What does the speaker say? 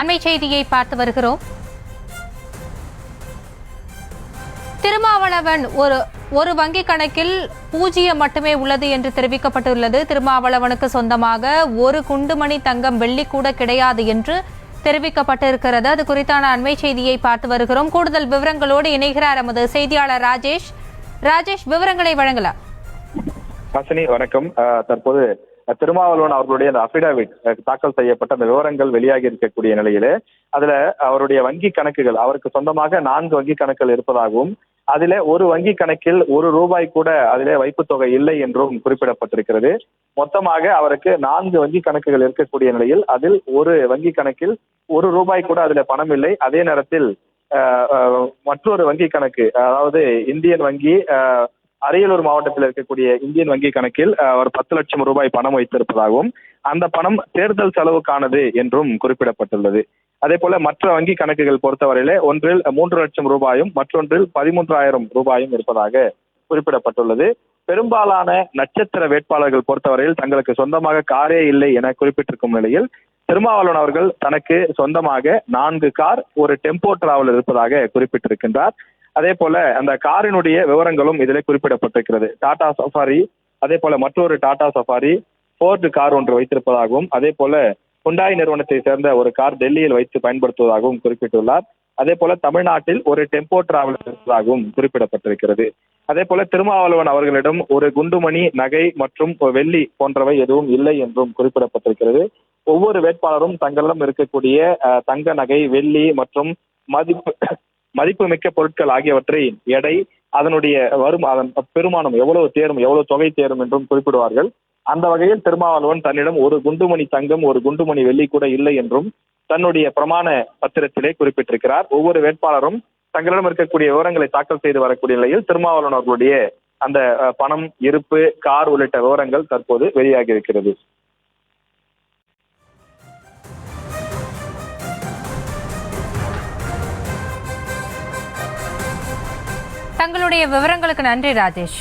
அண்மை செய்தியை பார்த்து வருகிறோம். திருமாவளவன் ஒரு ஒரு வங்கி கணக்கில் பூஜ்ஜியம் மட்டுமே உள்ளது என்று தெரிவிக்கப்பட்டுள்ளது. திருமாவளவனுக்கு சொந்தமாக ஒரு குண்டுமணி தங்கம் வெள்ளி கூட கிடையாது என்று தெரிவிக்கப்பட்டிருக்கிறது. அது குறித்தான அண்மை செய்தியை பார்த்து வருகிறோம். கூடுதல் விவரங்களோடு இணைகிறார் எமது செய்தியாளர் ராஜேஷ். ராஜேஷ் விவரங்களை வழங்கலாம். வணக்கம். தற்போது திருமாவளவன் அவர்களுடைய அந்த அபிடாவிட் தாக்கல் செய்யப்பட்ட அந்த விவரங்கள் வெளியாகி இருக்கக்கூடிய நிலையிலே அதுல அவருடைய வங்கி கணக்குகள் அவருக்கு சொந்தமாக நான்கு வங்கி கணக்குகள் இருப்பதாகவும் அதிலே ஒரு வங்கி கணக்கில் ஒரு ரூபாய் கூட அதிலே வைப்பு தொகை இல்லை என்றும் குறிப்பிடப்பட்டிருக்கிறது. மொத்தமாக அவருக்கு நான்கு வங்கி கணக்குகள் இருக்கக்கூடிய நிலையில் அதில் ஒரு வங்கி கணக்கில் ஒரு ரூபாய் கூட அதுல பணம் இல்லை. அதே நேரத்தில் மற்றொரு வங்கி கணக்கு அதாவது இந்தியன் வங்கி அஹ், அரியலூர் மாவட்டத்தில் இருக்கக்கூடிய இந்தியன் வங்கி கணக்கில் ஒரு பத்து லட்சம் ரூபாய் பணம் வைத்திருப்பதாகவும் அந்த பணம் தேர்தல் செலவுக்கானது என்றும் குறிப்பிடப்பட்டுள்ளது. அதே போல மற்ற வங்கி கணக்குகள் பொறுத்தவரையிலே ஒன்றில் மூன்று லட்சம் ரூபாயும் மற்றொன்றில் பதிமூன்றாயிரம் ரூபாயும் இருப்பதாக குறிப்பிடப்பட்டுள்ளது. பெரும்பாலான நட்சத்திர வேட்பாளர்கள் பொறுத்தவரையில் தங்களுக்கு சொந்தமாக காரே இல்லை என குறிப்பிட்டிருக்கும் நிலையில் திருமாவளவன் அவர்கள் தனக்கு சொந்தமாக நான்கு கார் ஒரு டெம்போ டிராவலர் இருப்பதாக குறிப்பிட்டிருக்கின்றார். அதே போல அந்த காரினுடைய விவரங்களும் இதில் குறிப்பிடப்பட்டிருக்கிறது. டாடா சஃபாரி அதே போல மற்றொரு டாடா சஃபாரி ஃபோர்டு கார் ஒன்று வைத்திருப்பதாகவும் அதே போல ஹுண்டாய் நிறுவனத்தை சேர்ந்த ஒரு கார் டெல்லியில் வைத்து பயன்படுத்துவதாகவும் குறிப்பிட்டுள்ளார். அதே போல தமிழ்நாட்டில் ஒரு டெம்போ டிராவலர் இருப்பதாகவும் குறிப்பிடப்பட்டிருக்கிறது. அதே போல திருமாவளவன் அவர்களிடம் ஒரு குண்டுமணி நகை மற்றும் வெள்ளி போன்றவை எதுவும் இல்லை என்றும் குறிப்பிடப்பட்டிருக்கிறது. ஒவ்வொரு வேட்பாளரும் தங்களிடம் இருக்கக்கூடிய தங்க நகை வெள்ளி மற்றும் மதிப்பு மதிப்புமிக்க பொருட்கள் ஆகியவற்றை எடை அதனுடைய வரும் அதன் பெருமானம் எவ்வளவு தேரும் எவ்வளவு தொகை தேரும் என்றும் குறிப்பிடுவார்கள். அந்த வகையில் திருமாவளவன் தன்னிடம் ஒரு குண்டுமணி தங்கம் ஒரு குண்டுமணி வெள்ளி கூட இல்லை என்றும் தன்னுடைய பிரமாண பத்திரத்திலே குறிப்பிட்டிருக்கிறார். ஒவ்வொரு வேட்பாளரும் தங்களிடம் இருக்கக்கூடிய விவரங்களை தாக்கல் செய்து வரக்கூடிய நிலையில் திருமாவளவன் அவர்களுடைய அந்த பணம் இருப்பு கார் உள்ளிட்ட விவரங்கள் தற்போது வெளியாகி இருக்கிறது. தங்களுடைய விவரங்களுக்கு நன்றி ராஜேஷ்.